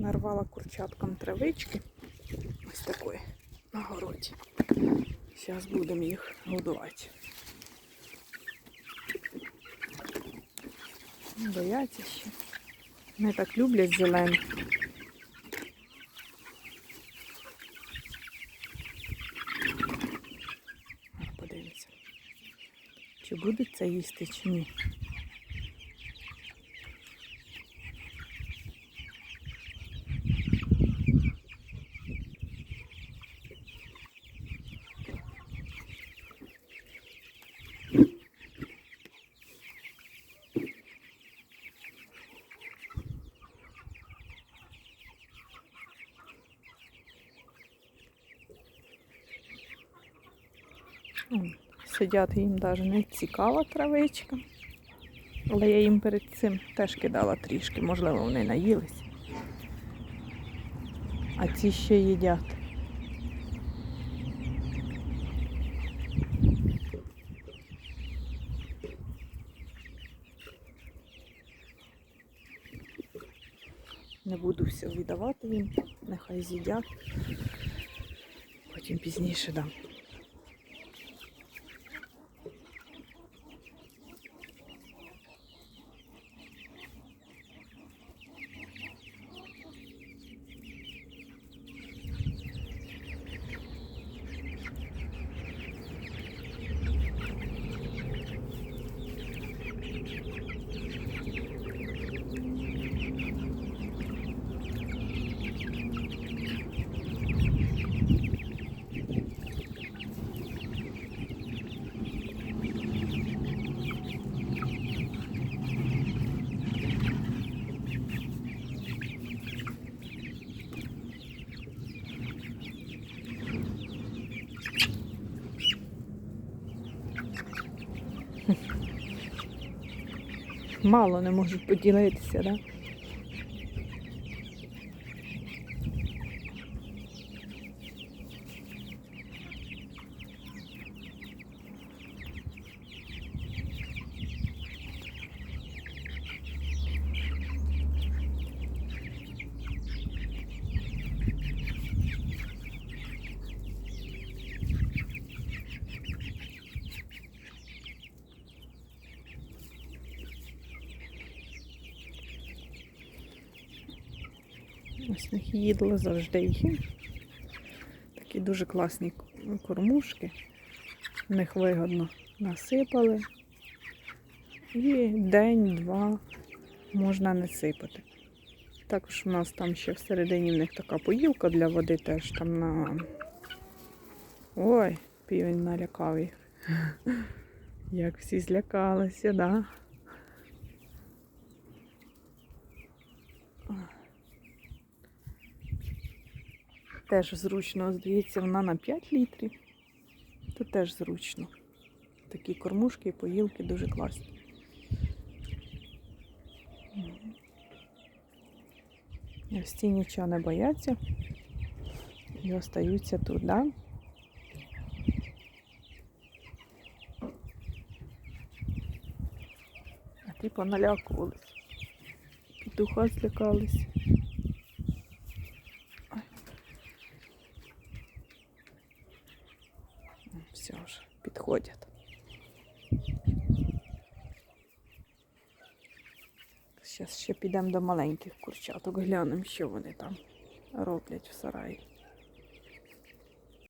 Нарвала курчаткам травички. Ось такої на городі. Зараз будемо їх годувати. Бояться ще. Не так люблять зелене. А, Подивимося. Чи буде це їсти, чи ні. М, Сидять їм навіть не цікава травичка. Але я їм перед цим теж кидала трішки, можливо, вони наїлись. А ці ще їдять. Не буду все віддавати їм, нехай з'їдять. Потім пізніше дам. Мало не можуть поділитися, да? Ось них їдли завжди їм. Такі дуже класні кормушки. В них вигодно насипали. І день-два можна не сипати. Також у нас там ще всередині в них така поїлка для води теж там на. Ой, півень налякав їх. Як всі злякалися, да? Теж зручно, здається, вона на 5 літрів. То теж зручно. Такі кормушки і поїлки дуже класні. Ось ці нічого не бояться і остаються тут, да? А ті поналякувались. Петуха злякались. Все ж, підходять. Зараз ще підемо до маленьких курчаток, глянемо, що вони там роблять в сараї.